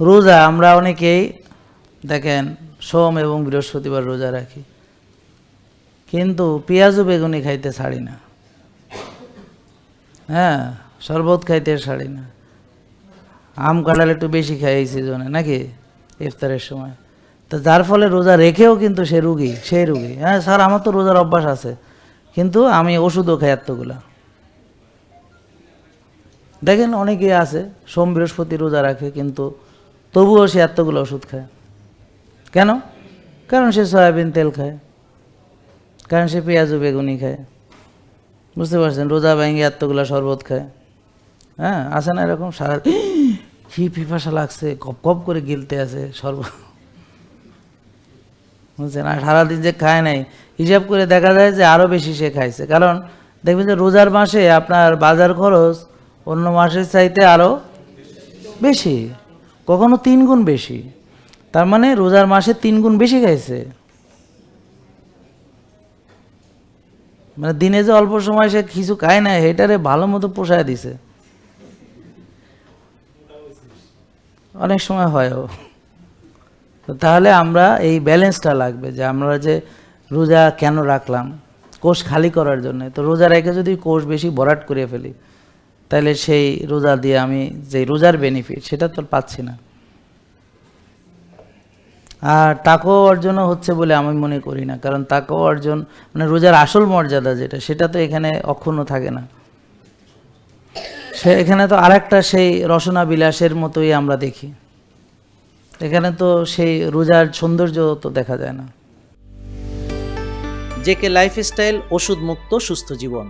রোজা আমরা অনেকেই দেখেন সোম এবং বৃহস্পতিবার রোজা রাখি। কিন্তু পেঁয়াজও বেগুনি খাইতে ছাড়ি না। হ্যাঁ শরবত খাইতে ছাড়ি না। আম, কাঁঠাল একটু বেশি খাই এই সিজনে নাকি? ইফতারের সময়। তো যার ফলে রোজা রেখেও কিন্তু সে রুগী, সেই রুগী। হ্যাঁ স্যার, আমার তো রোজার অভ্যাস আছে। কিন্তু আমি ওষুধও খাই এতগুলা। দেখেন অনেকেই আছে, সোম, বৃহস্পতি রোজা রাখে, কিন্তু তবুও সে এতগুলো ওষুধ খায়। কেন? কারণ সে সয়াবিন তেল খায়। কারণ সে পেঁয়াজ বেগুনি খায়। বুঝতে পারছেন? রোজা ভেঙে এতগুলো শরবত খায়। হ্যাঁ আছে না এরকম? সারা কি পিপাসা লাগছে। কপ কপ করে গিলতে আছে শরবত। বুঝছেন? আর সারাদিন যে খায় নাই। হিসাব করে দেখা যায় যে আরও বেশি সে খাইছে। কারণ দেখবেন যে রোজার মাসে আপনার বাজার খরচ অন্য মাসের চাইতে আরও বেশি। কখনো তিন গুণ বেশি। তার মানে রোজার মাসে তিন গুণ বেশি খাইছে মানে দিনে যে অল্প সময় সে কিছু খায় না এটারে ভালো মতো পোষায় দিছে। অনেক সময় হয়ও তো তাহলে আমরা এই ব্যালেন্সটা লাগবে যে আমরা যে রোজা কেন রাখলাম? কোষ খালি করার জন্য। তো রোজা রেখে যদি কোষ বেশি ভরাট করে ফেলি তাহলে সেই রোজা দিয়ে আমি যে রোজার বেনিফিট সেটা তো পাচ্ছি না। আর তাকও অর্জনও হচ্ছে বলে আমি মনে করি না, কারণ তাকও অর্জন মানে রোজার আসল মর্যাদা যেটা, সেটা তো এখানে অক্ষুণ্ণ থাকে না। সে এখানে তো আরেকটা সেই রসনা বিলাসের মতোই আমরা দেখি। এখানে তো সেই রোজার সৌন্দর্য তো দেখা যায় না। জেকে লাইফস্টাইল ওষুধ মুক্ত সুস্থ জীবন।